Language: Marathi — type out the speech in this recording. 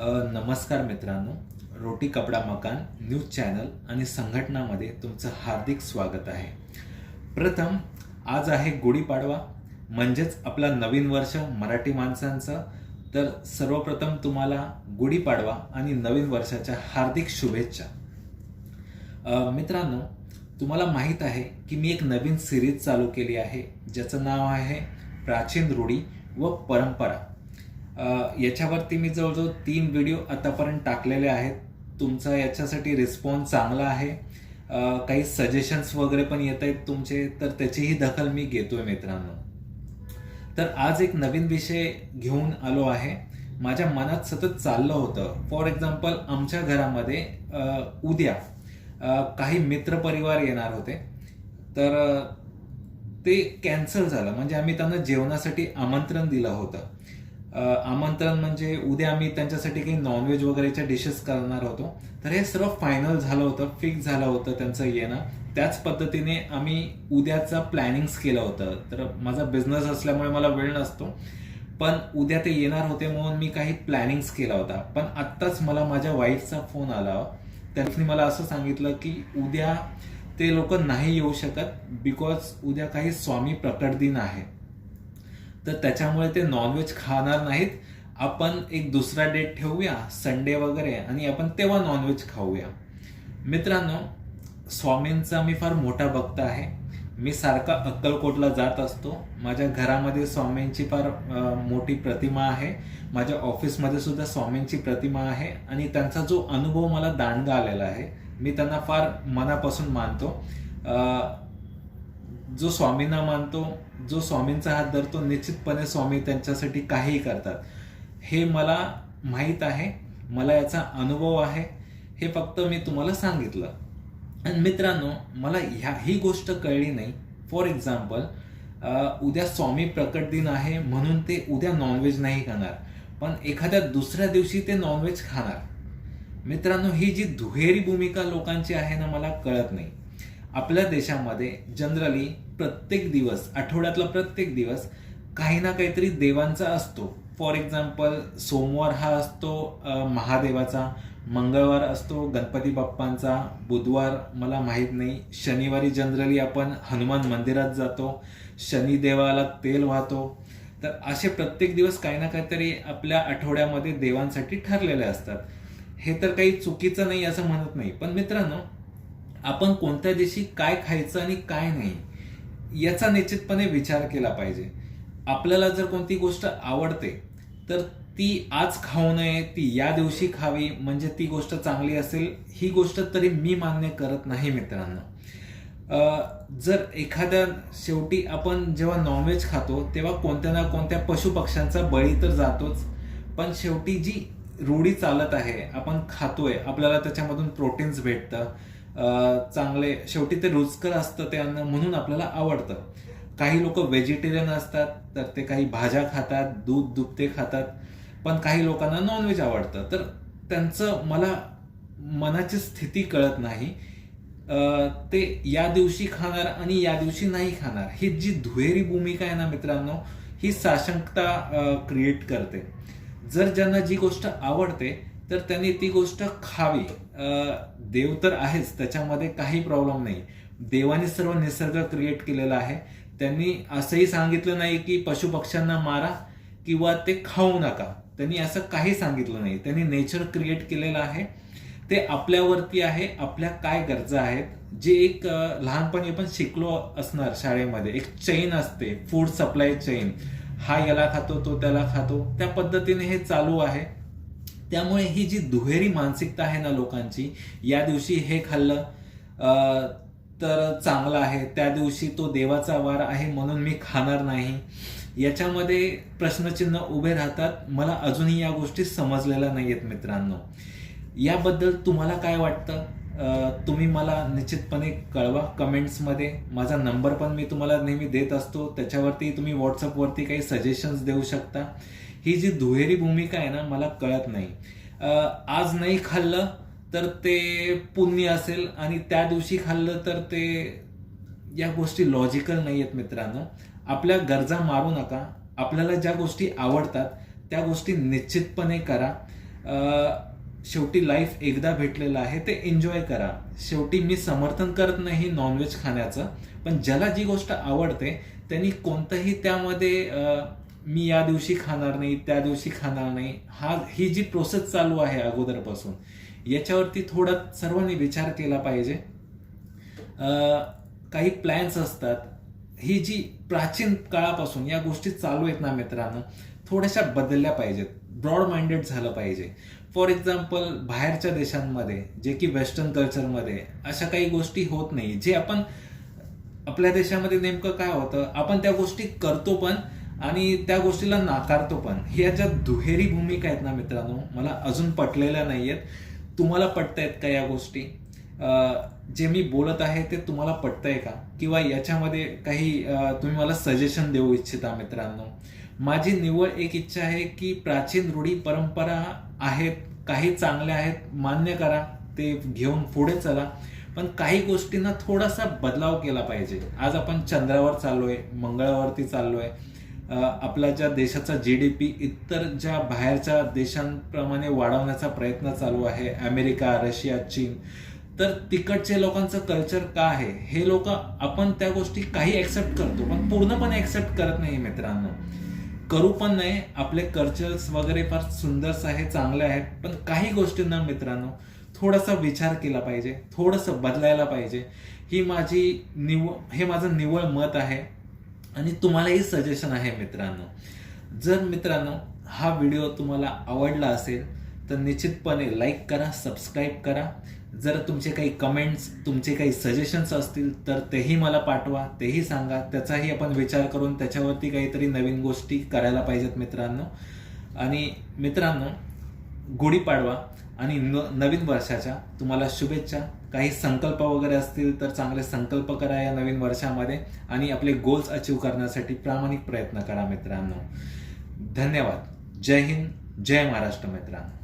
नमस्कार मित्रांनो. रोटी कपडा मकान न्यूज चॅनल आणि संघटनामध्ये तुमचं हार्दिक स्वागत आहे. प्रथम आज आहे गुढीपाडवा म्हणजेच आपला नवीन वर्ष मराठी माणसांचं. तर सर्वप्रथम तुम्हाला गुढीपाडवा आणि नवीन वर्षाच्या हार्दिक शुभेच्छा. मित्रांनो तुम्हाला माहीत आहे की मी एक नवीन सिरीज चालू केली आहे. ज्याचं नाव आहे प्राचीन रूढी व परंपरा. याच्यावरती मी जवळजवळ तीन व्हिडिओ आतापर्यंत टाकलेले आहेत. तुमचा याच्यासाठी रिस्पॉन्स चांगला आहे. काही सजेशन्स वगैरे पण येत आहेत तुमचे तर त्याचीही दखल मी घेतोय मित्रांनो. तर आज एक नवीन विषय घेऊन आलो आहे. माझ्या मनात सतत चाललं होतं. फॉर एक्झाम्पल आमच्या घरामध्ये उद्या काही काही मित्रपरिवार येणार होते. तर ते कॅन्सल झालं. म्हणजे आम्ही त्यांना जेवणासाठी आमंत्रण दिलं होतं. आमंत्रण म्हणजे उद्या आम्ही त्यांच्यासाठी काही नॉनव्हेज वगैरेच्या डिशेस करणार होतो. तर हे सर्व फायनल झालं होतं फिक्स झालं होतं त्यांचं येणं. त्याच पद्धतीने आम्ही उद्याचं प्लॅनिंग्स केलं होतं. तर माझा बिझनेस असल्यामुळे मला वेळ नसतो. पण उद्या ते येणार होते म्हणून मी काही प्लॅनिंग्स केला होता. पण आत्ताच मला माझ्या वाईफचा फोन आला. त्यांनी मला असं सांगितलं की उद्या ते लोक नाही येऊ शकत बिकॉज उद्या काही स्वामी प्रकट दिन आहे. तर त्याच्यामुळे ते नॉनव्हेज खाणार नाहीत. आपण एक दुसरा डेट ठेवूया संडे वगैरे आणि आपण तेव्हा नॉनव्हेज खाऊया. मित्रांनो स्वामींचा मी फार मोठा भक्त आहे. मी सारखा अक्कलकोटला जात असतो. माझ्या घरामध्ये स्वामींची फार मोठी प्रतिमा आहे. माझ्या ऑफिसमध्ये सुद्धा स्वामींची प्रतिमा आहे. आणि त्यांचा जो अनुभव मला दांडगा आलेला आहे मी त्यांना फार मनापासून मानतो. जो स्वामींना मानतो जो स्वामींचा हात धरतो निश्चितपणे स्वामी त्यांच्यासाठी काहीही करतात. हे मला माहीत आहे मला याचा अनुभव आहे. हे फक्त मी तुम्हाला सांगितलं. आणि मित्रांनो मला ह्या ही गोष्ट कळली नाही. फॉर एक्झाम्पल उद्या स्वामी प्रकट दिन आहे म्हणून ते उद्या नॉनव्हेज नाही खाणार. पण एखाद्या दुसऱ्या दिवशी ते नॉनव्हेज खाणार. मित्रांनो ही जी दुहेरी भूमिका लोकांची आहे ना मला कळत नाही. आपल्या देशामध्ये जनरली प्रत्येक दिवस आठवड्यातला प्रत्येक दिवस काही ना काहीतरी देवांचा असतो. फॉर एक्झाम्पल सोमवार हा असतो महादेवाचा मंगळवार असतो गणपती बाप्पांचा बुधवार मला माहीत नाही शनिवारी जनरली आपण हनुमान मंदिरात जातो शनिदेवाला तेल वाहतो. तर असे प्रत्येक दिवस काही ना काहीतरी आपल्या आठवड्यामध्ये देवांसाठी ठरलेले असतात. हे तर काही चुकीचं नाही असं म्हणत नाही. पण मित्रांनो आपण कोणत्या दिवशी काय खायचं आणि काय नाही याचा निश्चितपणे विचार केला पाहिजे. आपल्याला जर कोणती गोष्ट आवडते तर ती आज खाऊ नये ती या दिवशी खावी म्हणजे ती गोष्ट चांगली असेल ही गोष्ट तरी मी मान्य करत नाही मित्रांनो. जर एखाद्या शेवटी आपण जेव्हा नॉनव्हेज खातो तेव्हा कोणत्या ना कोणत्या पशुपक्ष्यांचा बळी तर जातोच. पण शेवटी जी रूढी चालत आहे आपण खातोय आपल्याला त्याच्यामधून प्रोटीन्स भेटतं. चांगले शेवटी ते रुचकर असतं ते अन्न म्हणून आपल्याला आवडतं. काही लोक व्हेजिटेरियन असतात तर ते काही भाज्या खातात दूध दुभते खातात पण काही लोकांना नॉनव्हेज आवडतं. तर त्यांचं मला मनाची स्थिती कळत नाही. ते या दिवशी खाणार आणि या दिवशी नाही खाणार. ही जी दुहेरी भूमिका आहे ना मित्रांनो ही साशंकता क्रिएट करते. जर ज्यांना जी गोष्ट आवडते तर त्यांनी ती गोष्ट खावी. देव तर आहेच त्याच्यामध्ये काही प्रॉब्लेम नाही. देवाने सर्व निसर्ग क्रिएट केलेला आहे. त्यांनी असंही सांगितलं नाही की पशुपक्ष्यांना मारा किंवा ते खाऊ नका. त्यांनी असं काही सांगितलं नाही. त्यांनी नेचर क्रिएट केलेलं आहे. ते आपल्यावरती आहे आपल्या काय गरजा आहेत? जे एक लहानपणी आपण शिकलो असणार शाळेमध्ये. एक चेन असते फूड सप्लाय चेन हा याला खातो तो त्याला खातो. त्या पद्धतीने हे चालू आहे. त्यामुळे ही जी दुहेरी मानसिकता आहे ना लोकांची या दिवशी हे खाल्लं तर चांगलं आहे. त्या दिवशी तो देवाचा वार आहे म्हणून मी खाणार नाही. याच्यामध्ये प्रश्नचिन्ह उभे राहतात. मला अजूनही या गोष्टी समजलेल्या नाही आहेत मित्रांनो. याबद्दल तुम्हाला काय वाटतं? तुम्ही मला निश्चितपणे कळवा कमेंट्समध्ये. माझा नंबर पण मी तुम्हाला नेहमी देत असतो. त्याच्यावरती तुम्ही व्हॉट्सअपवरती काही सजेशन्स देऊ शकता. ही जी दुहेरी भूमिका आहे ना मला कळत नाही. आज नाही खाल्लं तर ते पुण्य असेल आणि त्या दिवशी खाल्लं तर ते या गोष्टी लॉजिकल नाही आहेत मित्रांनो. आपल्या गरजा मारू नका. आपल्याला ज्या गोष्टी आवडतात त्या गोष्टी निश्चितपणे करा. शेवटी लाईफ एकदा भेटलेलं आहे ते एन्जॉय करा. शेवटी मी समर्थन करत नाही नॉनव्हेज खाण्याचं पण ज्याला जी गोष्ट आवडते त्यांनी कोणतंही त्यामध्ये मी या दिवशी खाणार नाही त्या दिवशी खाणार नाही हा ही जी प्रोसेस चालू आहे अगोदरपासून याच्यावरती थोडा सर्वांनी विचार केला पाहिजे. काही प्लॅन्स असतात. ही जी प्राचीन काळापासून या गोष्टी चालू आहेत ना मित्रांनो थोड्याशा बदलल्या पाहिजेत. ब्रॉड माइंडेड झालं पाहिजे. फॉर एक्झाम्पल बाहेरच्या देशांमध्ये जे की वेस्टर्न कल्चरमध्ये अशा काही गोष्टी होत नाही. जे आपण आपल्या देशामध्ये नेमकं काय होतं आपण त्या गोष्टी करतो पण आणि त्या गोष्टीला नाकारतो पण. ह्या ज्या दुहेरी भूमिका आहेत ना मित्रांनो. मला अजून पटलेल्या नाही आहेत तुम्हाला पटतायत का या गोष्टी? जे मी बोलत आहे ते तुम्हाला पटतंय का? किंवा याच्यामध्ये काही तुम्ही मला सजेशन देऊ इच्छिता मित्रांनो? माझी निवळ एक इच्छा आहे की प्राचीन रूढी परंपरा आहेत काही चांगल्या आहेत मान्य करा. ते घेऊन पुढे चला. पण काही गोष्टींना थोडासा बदलाव केला पाहिजे. आज आपण चंद्रावर चाललोय मंगळावरती चाललोय. आपला आपल्या ज्या देशाचा जी डी पी इतर ज्या बाहेरच्या देशांप्रमाणे वाढवण्याचा प्रयत्न चालू आहे अमेरिका रशिया चीन तर तिकडचे लोकांचं कल्चर का आहे? हे लोक आपण त्या गोष्टी काही ॲक्सेप्ट करतो पण पूर्णपणे ॲक्सेप्ट करत नाही मित्रांनो. करू पण नाही. आपले कल्चर्स वगैरे फार सुंदरच आहे चांगले आहेत पण काही गोष्टींना मित्रांनो थोडासा विचार केला पाहिजे थोडंसं बदलायला पाहिजे. ही माझी निव हे माझं निवळ मत आहे. आणि तुम्हालाही सजेशन आहे मित्रांनो. जर मित्रांनो हा व्हिडिओ तुम्हाला आवडला असेल तर निश्चितपणे लाईक करा सबस्क्राईब करा. जर तुमचे काही कमेंट्स तुमचे काही सजेशन्स असतील तर तेही मला पाठवा तेही सांगा. त्याचाही आपण विचार करून त्याच्यावरती काहीतरी नवीन गोष्टी करायला पाहिजेत मित्रांनो. आणि मित्रांनो गुढीपाडवा आणि नवीन वर्षाच्या तुम्हाला शुभेच्छा. काही संकल्प वगैरे असतील तर चांगले संकल्प करा या नवीन वर्षामध्ये आणि आपले गोल्स अचीव करण्यासाठी प्रामाणिक प्रयत्न करा मित्रांनो. धन्यवाद. जय हिंद जय महाराष्ट्र मित्रांनो.